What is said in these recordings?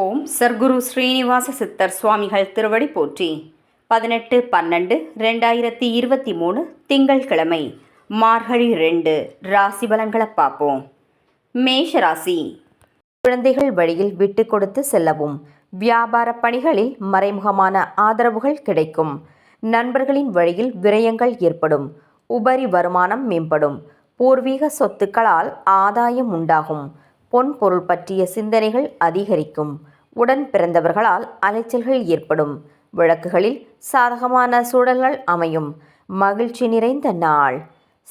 ஓம் சர்க்குரு ஸ்ரீனிவாச சித்தர் சுவாமிகள் திருவடி போற்றி. பதினெட்டு பன்னெண்டு ரெண்டாயிரத்தி இருபத்தி மூணு திங்கள்கிழமை. மார்கழி ரெண்டு ராசி பலன்களை பார்ப்போம். மேஷ ராசி. குழந்தைகள் வழியில் விட்டு கொடுத்து செல்லவும். வியாபார பணிகளில் மறைமுகமான ஆதரவுகள் கிடைக்கும். நண்பர்களின் வழியில் விரயங்கள் ஏற்படும். உபரி வருமானம் மேம்படும். பூர்வீக சொத்துக்களால் ஆதாயம் உண்டாகும். பொன் பொருள் பற்றிய சிந்தனைகள் அதிகரிக்கும். உடன் பிறந்தவர்களால் அலைச்சல்கள் ஏற்படும். விளக்குகளில் சாதகமான சூழல்கள் அமையும். மகிழ்ச்சி நிறைந்த நாள்.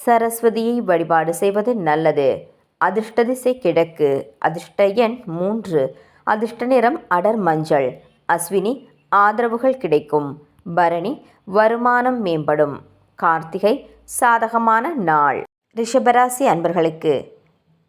சரஸ்வதியை வழிபாடு செய்வது நல்லது. அதிர்ஷ்ட திசை கிழக்கு. அதிர்ஷ்ட எண் மூன்று. அதிர்ஷ்ட நிறம் அடர் மஞ்சள். அஸ்வினி ஆதரவுகள் கிடைக்கும். பரணி வருமானம் மேம்படும். கார்த்திகை சாதகமான நாள். ரிஷபராசி அன்பர்களுக்கு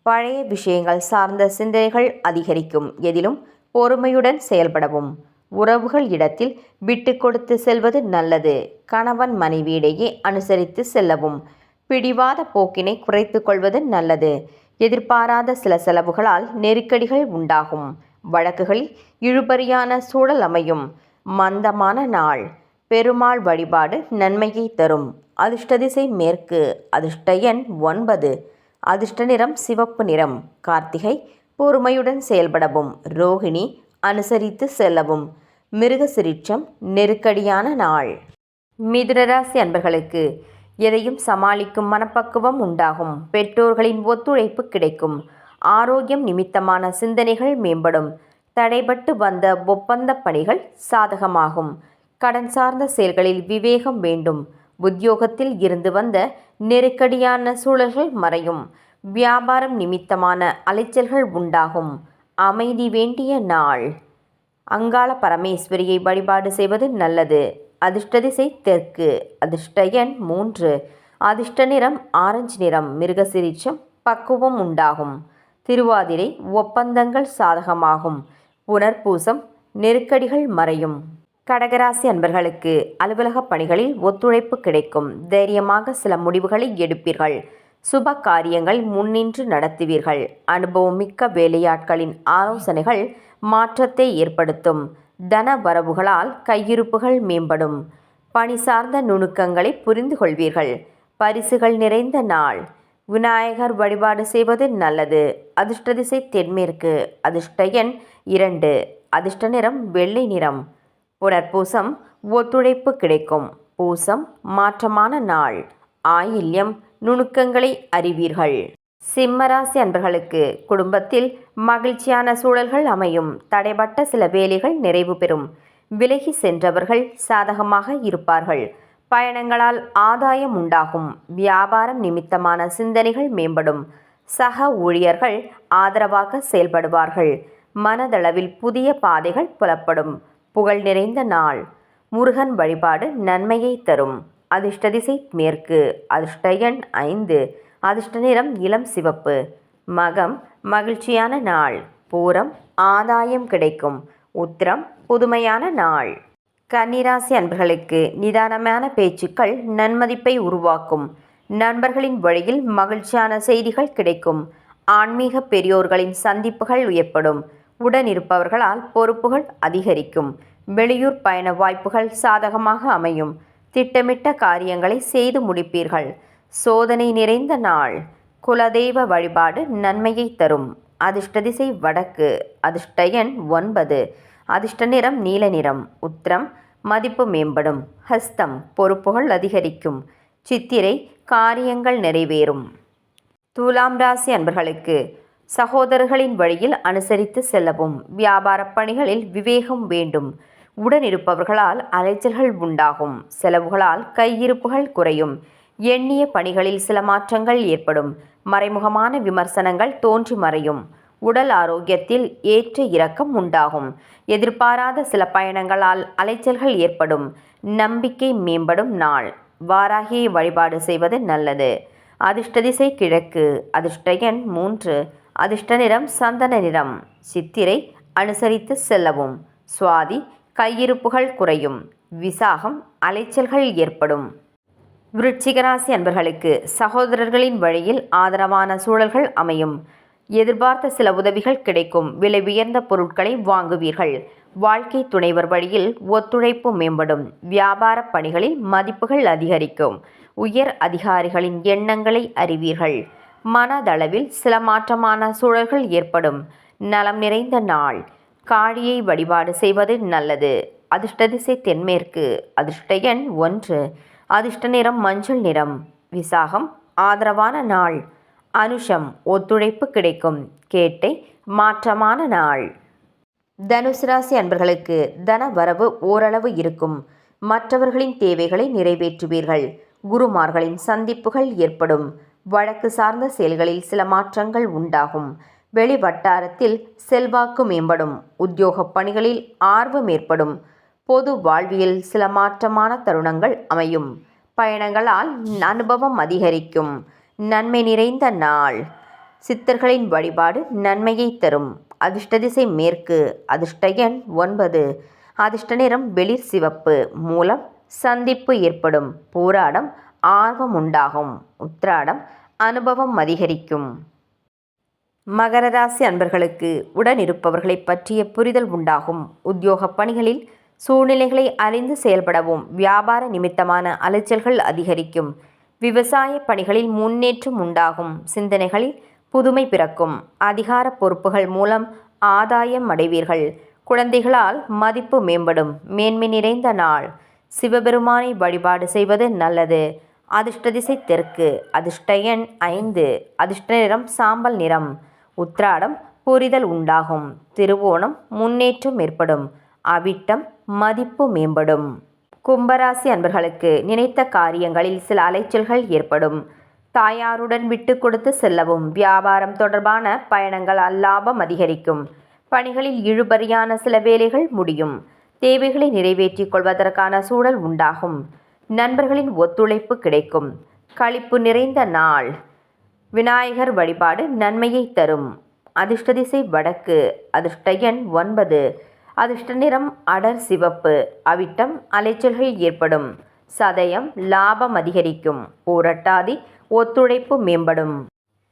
பழைய விஷயங்கள் சார்ந்த சிந்தனைகள் அதிகரிக்கும். எதிலும் பொறுமையுடன் செயல்படவும். உறவுகள் இடத்தில் விட்டு கொடுத்து செல்வது நல்லது. கணவன் மனைவியிடையே அனுசரித்து செல்லவும். பிடிவாத போக்கினை குறைத்து கொள்வது நல்லது. எதிர்பாராத சில செலவுகளால் நெருக்கடிகள் உண்டாகும். வழக்குகளில் இழுபறியான சூழல் அமையும். மந்தமான நாள். பெருமாள் வழிபாடு நன்மையை தரும். அதிர்ஷ்ட திசை மேற்கு. அதிர்ஷ்ட எண் ஒன்பது. அதிர்ஷ்ட நிறம் சிவப்பு நிறம். கார்த்திகை பொறுமையுடன் செயல்படவும். ரோகிணி அனுசரித்து செல்லவும். மிருக சிரிச்சம் நெருக்கடியான நாள். மிதுனராசி அன்பர்களுக்கு எதையும் சமாளிக்கும் மனப்பக்குவம் உண்டாகும். பெற்றோர்களின் ஒத்துழைப்பு கிடைக்கும். ஆரோக்கியம் நிமித்தமான சிந்தனைகள் மேம்படும். தடைபட்டு வந்த ஒப்பந்த பணிகள் சாதகமாகும். கடன் சார்ந்த செயல்களில் விவேகம் வேண்டும். உத்தியோகத்தில் இருந்து வந்த நெருக்கடியான சூழல்கள் மறையும். வியாபாரம் நிமித்தமான அலைச்சல்கள் உண்டாகும். அமைதி வேண்டிய நாள். அங்காள பரமேஸ்வரியை வழிபாடு செய்வது நல்லது. அதிர்ஷ்ட திசை தெற்கு. அதிர்ஷ்ட எண் மூன்று. அதிர்ஷ்ட நிறம் ஆரஞ்சு நிறம். மிருகசிரிச்சம் பக்குவம் உண்டாகும். திருவாதிரை ஒப்பந்தங்கள் சாதகமாகும். புனர்பூசம் நெருக்கடிகள் மறையும். கடகராசி அன்பர்களுக்கு அலுவலக பணிகளில் ஒத்துழைப்பு கிடைக்கும். தைரியமாக சில முடிவுகளை எடுப்பீர்கள். சுப காரியங்கள் முன்னின்று நடத்துவீர்கள். அனுபவமிக்க வேலையாட்களின் ஆலோசனைகள் மாற்றத்தை ஏற்படுத்தும். தன வரவுகளால் கையிருப்புகள் மேம்படும். பணி சார்ந்த நுணுக்கங்களை புரிந்து கொள்வீர்கள். பரிசுகள் நிறைந்த நாள். விநாயகர் வழிபாடு செய்வது நல்லது. அதிர்ஷ்ட திசை தென்மேற்கு. அதிர்ஷ்ட எண் இரண்டு. அதிர்ஷ்ட நிறம் வெள்ளை நிறம். புனர்பூசம் ஒத்துழைப்பு கிடைக்கும். பூசம் மாற்றமான நாள். ஆயில்யம் நுணுக்கங்களை அறிவீர்கள். சிம்மராசி அன்பர்களுக்கு குடும்பத்தில் மகிழ்ச்சியான சூழல்கள் அமையும். தடைபட்ட சில வேலைகள் நிறைவு பெறும். விலகி சென்றவர்கள் சாதகமாக இருப்பார்கள். பயணங்களால் ஆதாயம் உண்டாகும். வியாபாரம் நிமித்தமான சிந்தனைகள் மேம்படும். சக ஊழியர்கள் ஆதரவாக செயல்படுவார்கள். மனதளவில் புதிய பாதைகள் புலப்படும். புகழ் நிறைந்த நாள். முருகன் வழிபாடு நன்மையை தரும். அதிர்ஷ்ட திசை மேற்கு. அதிர்ஷ்ட எண் ஐந்து. அதிர்ஷ்ட நிறம் இளம் சிவப்பு. மகம் மகிழ்ச்சியான நாள். பூரம் ஆதாயம் கிடைக்கும். உத்திரம் புதுமையான நாள். கன்னிராசி அன்பர்களுக்கு நிதானமான பேச்சுக்கள் நன்மதிப்பை உருவாக்கும். நண்பர்களின் வழியில் மகிழ்ச்சியான செய்திகள் கிடைக்கும். ஆன்மீக பெரியோர்களின் சந்திப்புகள் ஏற்படும் உடன் இருப்பவர்களால் பொறுப்புகள் அதிகரிக்கும். வெளியூர் பயண வாய்ப்புகள் சாதகமாக அமையும். திட்டமிட்ட காரியங்களை செய்து முடிப்பீர்கள். சோதனை நிறைந்த நாள். குலதெய்வ வழிபாடு நன்மையை தரும். அதிர்ஷ்ட திசை வடக்கு. அதிர்ஷ்ட எண் ஒன்பது. அதிர்ஷ்ட நிறம் நீல நிறம். உத்திரம் மதிப்பு மேம்படும். ஹஸ்தம் பொறுப்புகள் அதிகரிக்கும். சித்திரை காரியங்கள் நிறைவேறும். துலாம் ராசி அன்பர்களுக்கு சகோதரர்களின் வழியில் அனுசரித்து செல்லவும். வியாபார பணிகளில் விவேகம் வேண்டும். உடனிருப்பவர்களால் அலைச்சல்கள் உண்டாகும். செலவுகளால் கையிருப்புகள் குறையும். எண்ணிய பணிகளில் சில மாற்றங்கள் ஏற்படும். மறைமுகமான விமர்சனங்கள் தோன்றி மறையும். உடல் ஆரோக்கியத்தில் ஏற்ற இறக்கம் உண்டாகும். எதிர்பாராத சில பயணங்களால் அலைச்சல்கள் ஏற்படும். நம்பிக்கை மேம்படும் நாள். வாராகியை வழிபாடு செய்வது நல்லது. அதிர்ஷ்ட திசை கிழக்கு. அதிர்ஷ்ட எண் மூன்று. அதிர்ஷ்ட நிறம் சந்தன நிறம் சித்திரை அனுசரித்து செல்லவும். சுவாதி கையிருப்புகள் குறையும். விசாகம் அலைச்சல்கள் ஏற்படும். விருட்சிகராசி அன்பர்களுக்கு சகோதரர்களின் வழியில் ஆதரவான சூழல்கள் அமையும். எதிர்பார்த்த சில உதவிகள் கிடைக்கும். விலை உயர்ந்த பொருட்களை வாங்குவீர்கள். வாழ்க்கை துணைவர் வழியில் ஒத்துழைப்பு மேம்படும். வியாபார பணிகளில் மதிப்புகள் அதிகரிக்கும். உயர் அதிகாரிகளின் எண்ணங்களை அறிவீர்கள். மனதளவில் சில மாற்றமான சூழல்கள் ஏற்படும். நலம் நிறைந்த நாள். காளியை வழிபாடு செய்வது நல்லது. அதிர்ஷ்ட திசை தென்மேற்கு. அதிர்ஷ்ட எண் ஒன்று. அதிர்ஷ்ட நிறம் மஞ்சள் நிறம். விசாகம் ஆதரவான நாள். அனுஷம் ஒத்துழைப்பு கிடைக்கும். கேட்டை மாற்றமான நாள். தனுசு ராசி அன்பர்களுக்கு தன வரவு ஓரளவு இருக்கும். மற்றவர்களின் தேவைகளை நிறைவேற்றுவீர்கள். குருமார்களின் சந்திப்புகள் ஏற்படும். வழக்கு சார்ந்த செயல்களில் சில மாற்றங்கள் உண்டாகும். வெளி வட்டாரத்தில் செல்வாக்கு மேம்படும். உத்தியோகப் பணிகளில் ஆர்வம் ஏற்படும். பொது வாழ்வியல் சில மாற்றமான தருணங்கள் அமையும். பயணங்களால் அனுபவம் அதிகரிக்கும். நன்மை நிறைந்த நாள். சித்தர்களின் வழிபாடு நன்மையை தரும். அதிர்ஷ்ட திசை மேற்கு. அதிர்ஷ்ட எண் ஒன்பது. அதிர்ஷ்ட நிறம் வெளிர் சிவப்பு. மூலம் சந்திப்பு ஏற்படும். போராடம் ஆர்வம் உண்டாகும் உத்ராடம் அனுபவம் அதிகரிக்கும். மகர ராசி அன்பர்களுக்கு உடன் இருப்பவர்களை பற்றிய புரிதல் உண்டாகும். உத்தியோக பணிகளில் சூழ்நிலைகளை அறிந்து செயல்படவும் வியாபார நிமித்தமான அலைச்சல்கள் அதிகரிக்கும். விவசாய பணிகளில் முன்னேற்றம் உண்டாகும். சிந்தனைகளில் புதுமை பிறக்கும். அதிகார பொறுப்புகள் மூலம் ஆதாயம் அடைவீர்கள். குழந்தைகளால் மதிப்பு மேம்படும். மேன்மை நிறைந்த நாள். சிவபெருமானை வழிபாடு செய்வது நல்லது. அதிர்ஷ்ட திசை தெற்கு அதிர்ஷ்ட எண் ஐந்து அதிர்ஷ்ட நிறம் சாம்பல் நிறம். உத்ராடம் புரிதல் உண்டாகும். திருவோணம் முன்னேற்றம் ஏற்படும். அவிட்டம் மதிப்பு மேம்படும். கும்பராசி அன்பர்களுக்கு நினைத்த காரியங்களில் சில அலைச்சல்கள் ஏற்படும். தாயாருடன் விட்டு கொடுத்து செல்லவும் வியாபாரம் தொடர்பான பயணங்கள் அல்லாபம் அதிகரிக்கும். பணிகளில் இழுபறியான சில வேலைகள் முடியும். தேவைகளை நிறைவேற்றிக் கொள்வதற்கான சூழல் உண்டாகும். நண்பர்களின் ஒத்துழைப்பு கிடைக்கும். களிப்பு நிறைந்த நாள். விநாயகர் வழிபாடு நன்மையை தரும். அதிர்ஷ்ட திசை வடக்கு. அதிர்ஷ்ட எண் ஒன்பது. அதிர்ஷ்ட நிறம் அடர் சிவப்பு. அவிட்டம் அலைச்சல்கள் ஏற்படும். சதயம் லாபம் அதிகரிக்கும். ஊரட்டாதி ஒத்துழைப்பு மேம்படும்.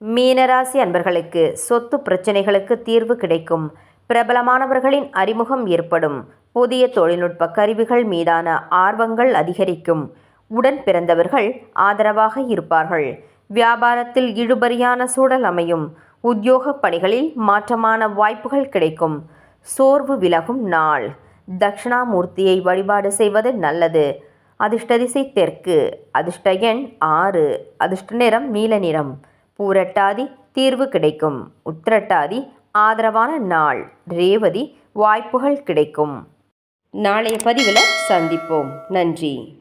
மீனராசி அன்பர்களுக்கு சொத்து பிரச்சனைகளுக்கு தீர்வு கிடைக்கும். பிரபலமானவர்களின் அறிமுகம் ஏற்படும். புதிய தொழில்நுட்ப கருவிகள் மீதான ஆர்வங்கள் அதிகரிக்கும். உடன் பிறந்தவர்கள் ஆதரவாக இருப்பார்கள். வியாபாரத்தில் இழுபறியான சூழல் அமையும். உத்தியோக பணிகளில் மாற்றமான வாய்ப்புகள் கிடைக்கும். சோர்வு விலகும் நாள். தட்சிணாமூர்த்தியை வழிபாடு செய்வது நல்லது. அதிர்ஷ்ட திசை தெற்கு. அதிர்ஷ்ட எண் ஆறு. அதிர்ஷ்ட நிறம் நீல நிறம். பூரட்டாதி தீர்வு கிடைக்கும். உத்திரட்டாதி ஆதரவான நாள். ரேவதி வாய்ப்புகள் கிடைக்கும். நாளைய பதிவில் சந்திப்போம். நன்றி.